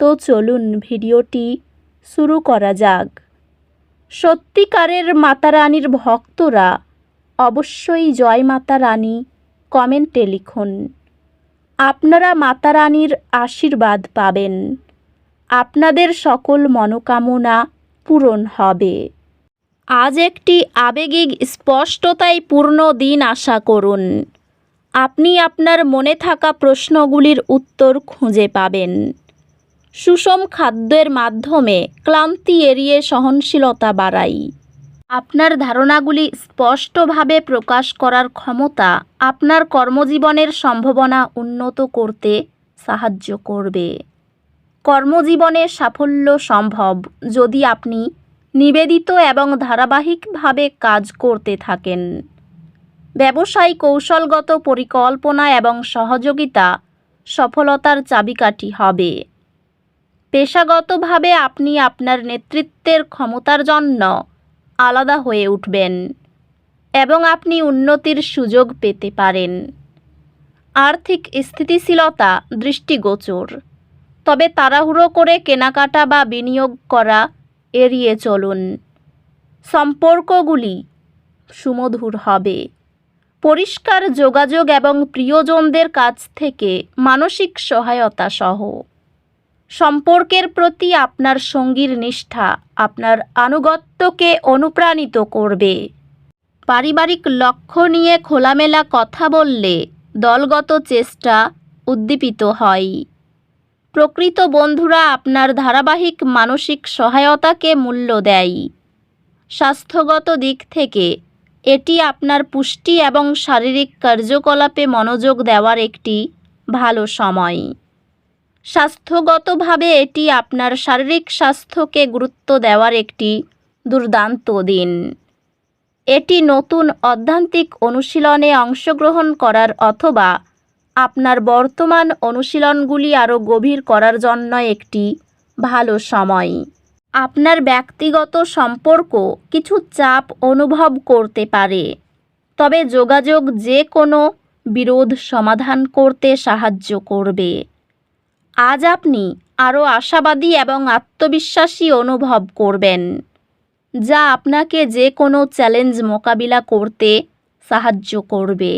তো চলুন ভিডিওটি শুরু করা যাক। সত্যিকারের মাতা রানীর ভক্তরা অবশ্যই জয় মাতা রানী কমেন্টে লিখুন। আপনারা মাতা রানীর আশীর্বাদ পাবেন। আপনাদের সকল মনোকামনা পূরণ হবে। আজ একটি আবেগিক স্পষ্টতায় পূর্ণ দিন আশা করুন। আপনি আপনার মনে থাকা প্রশ্নগুলির উত্তর খুঁজে পাবেন। সুষম খাদ্যের মাধ্যমে ক্লান্তি এড়িয়ে সহনশীলতা বাড়াই। আপনার ধারণাগুলি স্পষ্টভাবে প্রকাশ করার ক্ষমতা আপনার কর্মজীবনের সম্ভাবনা উন্নত করতে সাহায্য করবে। কর্মজীবনে সাফল্য সম্ভব যদি আপনি নিবেদিত এবং ধারাবাহিকভাবে কাজ করতে থাকেন। ব্যবসায় কৌশলগত পরিকল্পনা এবং সহযোগিতা সফলতার চাবিকাঠি হবে। পেশাগতভাবে আপনি আপনার নেতৃত্বের ক্ষমতার জন্য আলাদা হয়ে উঠবেন এবং আপনি উন্নতির সুযোগ পেতে পারেন। আর্থিক স্থিতিশীলতা দৃষ্টিগোচর, তবে তাড়াহুড়ো করে কেনাকাটা বা বিনিয়োগ করা এড়িয়ে চলুন। সম্পর্কগুলি সুমধুর হবে। পরিষ্কার যোগাযোগ এবং প্রিয়জনদের কাছ থেকে মানসিক সহায়তা সহ। সম্পর্কের প্রতি আপনার সঙ্গীর নিষ্ঠা আপনার আনুগত্যকে অনুপ্রাণিত করবে। পারিবারিক লক্ষ্য নিয়ে খোলামেলা কথা বললে দলগত চেষ্টা উদ্দীপিত হয়। প্রকৃত বন্ধুরা আপনার ধারাবাহিক মানসিক সহায়তাকে মূল্য দেয়। স্বাস্থ্যগত দিক থেকে এটি আপনার পুষ্টি এবং শারীরিক কার্যকলাপে মনোযোগ দেওয়ার একটি ভালো সময়। স্বাস্থ্যগতভাবে এটি আপনার শারীরিক স্বাস্থ্যকে গুরুত্ব দেওয়ার একটি দুর্দান্ত দিন। এটি নতুন অধ্যান্তিক অনুশীলনে অংশগ্রহণ করার অথবা আপনার বর্তমান অনুশীলনগুলি আরও গভীর করার জন্য একটি ভালো সময়। আপনার ব্যক্তিগত সম্পর্ক কিছু চাপ অনুভব করতে পারে, তবে যোগাযোগ যে কোনো বিরোধ সমাধান করতে সাহায্য করবে। আজ আপনি আরও আশাবাদী এবং আত্মবিশ্বাসী অনুভব করবেন, যা আপনাকে যে কোনো চ্যালেঞ্জ মোকাবিলা করতে সাহায্য করবে।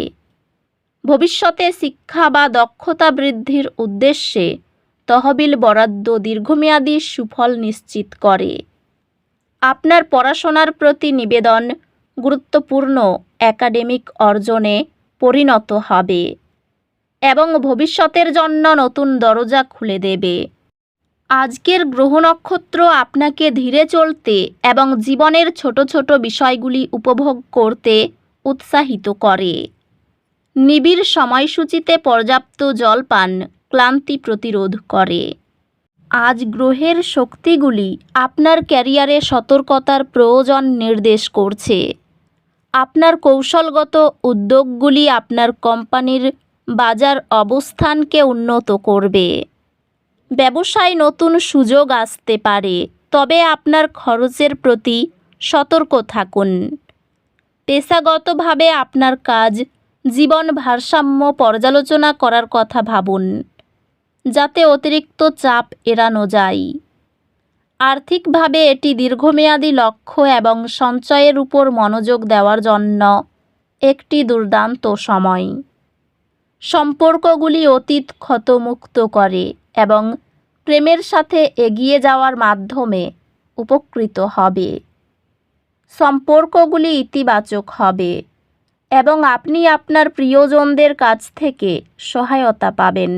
ভবিষ্যতে শিক্ষা বা দক্ষতা বৃদ্ধির উদ্দেশ্যে তহবিল বরাদ্দ দীর্ঘমেয়াদী সুফল নিশ্চিত করে। আপনার পড়াশোনার প্রতি নিবেদন গুরুত্বপূর্ণ একাডেমিক অর্জনে পরিণত হবে। এবং ভবিষ্যতের জন্য নতুন দরজা খুলে দেবে। আজকের গ্রহ নক্ষত্র আপনাকে ধীরে চলতে এবং জীবনের ছোট ছোট বিষয়গুলি উপভোগ করতে উৎসাহিত করে। নিবিড় সময়সূচিতে পর্যাপ্ত জল পান, ক্লান্তি প্রতিরোধ করে। আজ গ্রহের শক্তিগুলি আপনার ক্যারিয়ারে সতর্কতার প্রয়োজন নির্দেশ করছে। আপনার কৌশলগত উদ্যোগগুলি আপনার কোম্পানির বাজার অবস্থানকে উন্নত করবে। ব্যবসায় নতুন সুযোগ আসতে পারে, তবে আপনার খরচের প্রতি সতর্ক থাকুন। পেশাগতভাবে আপনার কাজ জীবন ভারসাম্য পর্যালোচনা করার কথা ভাবুন, যাতে অতিরিক্ত চাপ এড়ানো যায়। আর্থিকভাবে এটি দীর্ঘমেয়াদী লক্ষ্য এবং সঞ্চয়ের উপর মনোযোগ দেওয়ার জন্য একটি দুর্দান্ত সময়। সম্পর্কগুলি অতীত ক্ষতমুক্ত করে এবং প্রেমের সাথে এগিয়ে যাওয়ার মাধ্যমে উপকৃত হবে। সম্পর্কগুলি ইতিবাচক হবে এবং আপনি আপনার প্রিয়জনদের কাছ থেকে সহায়তা পাবেন।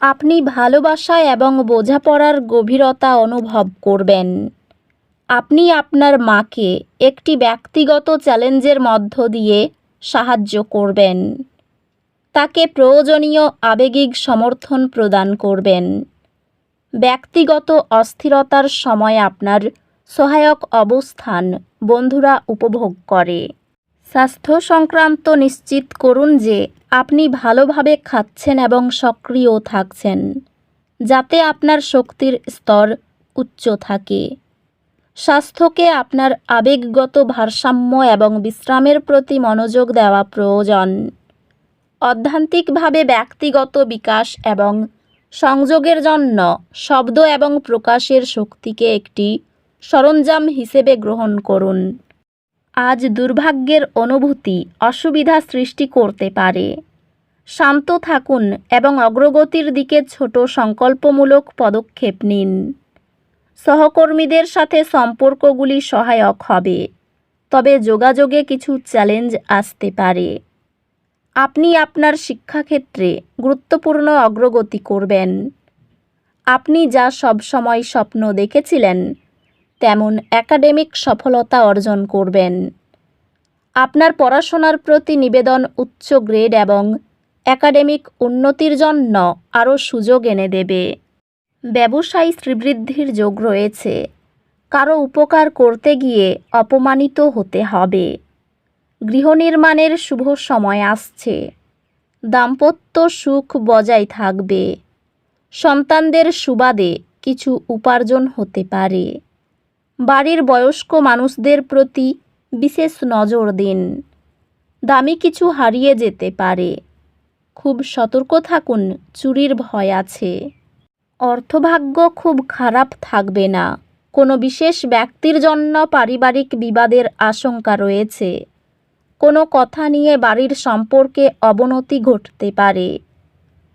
আপনি ভালোবাসা এবং বোঝাপড়ার গভীরতা অনুভব করবেন। আপনি আপনার মাকে একটি ব্যক্তিগত চ্যালেঞ্জের মধ্য দিয়ে সাহায্য করবেন। তাকে প্রয়োজনীয় আবেগিক সমর্থন প্রদান করবেন। ব্যক্তিগত অস্থিরতার সময় আপনার সহায়ক অবস্থান বন্ধুরা উপভোগ করে। স্বাস্থ্য সংক্রান্ত নিশ্চিত করুন যে আপনি ভালোভাবে খাচ্ছেন এবং সক্রিয় থাকছেন, যাতে আপনার শক্তির স্তর উচ্চ থাকে। স্বাস্থ্যকে আপনার আবেগগত ভারসাম্য এবং বিশ্রামের প্রতি মনোযোগ দেওয়া প্রয়োজন। অধ্যান্তিকভাবে ব্যক্তিগত বিকাশ এবং সংযোগের জন্য শব্দ এবং প্রকাশের শক্তিকে একটি সরঞ্জাম হিসেবে গ্রহণ করুন। আজ দুর্ভাগ্যের অনুভূতি অসুবিধা সৃষ্টি করতে পারে। শান্ত থাকুন এবং অগ্রগতির দিকে ছোট সংকল্পমূলক পদক্ষেপ নিন। সহকর্মীদের সাথে সম্পর্কগুলি সহায়ক হবে, তবে যোগাযোগে কিছু চ্যালেঞ্জ আসতে পারে। আপনি আপনার শিক্ষাক্ষেত্রে গুরুত্বপূর্ণ অগ্রগতি করবেন। আপনি যা সবসময় স্বপ্ন দেখেছিলেন, তেমন একাডেমিক সফলতা অর্জন করবেন। আপনার পড়াশোনার প্রতি নিবেদন উচ্চ গ্রেড এবং একাডেমিক উন্নতির জন্য আরও সুযোগ এনে দেবে। ব্যবসায়ী শ্রীবৃদ্ধির যোগ রয়েছে। কারও উপকার করতে গিয়ে অপমানিত হতে হবে। গৃহনির্মাণের শুভ সময় আসছে। দাম্পত্য সুখ বজায় থাকবে। সন্তানদের সুবাদে কিছু উপার্জন হতে পারে। বাড়ির বয়স্ক মানুষদের প্রতি বিশেষ নজর দিন। দামি কিছু হারিয়ে যেতে পারে। খুব সতর্ক থাকুন, চুরির ভয় আছে। অর্থভাগ্য খুব খারাপ থাকবে না। কোনো বিশেষ ব্যক্তির জন্য পারিবারিক বিবাদের আশঙ্কা রয়েছে। কোনো কথা নিয়ে বাড়ির সম্পর্কে অবনতি ঘটতে পারে।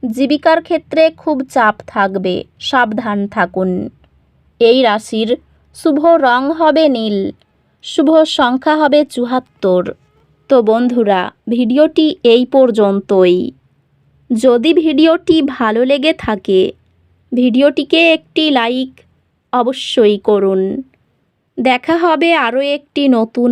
জীবিকার ক্ষেত্রে খুব চাপ থাকবে, সাবধান থাকুন। এই রাশির শুভ রং হবে নীল, শুভ সংখ্যা হবে চুহাত্তর তো বন্ধুরা, ভিডিওটি এই পর্যন্তই। যদি ভিডিওটি ভালো লেগে থাকে, ভিডিওটিকে একটি লাইক অবশ্যই করুন। দেখা হবে আরও একটি নতুন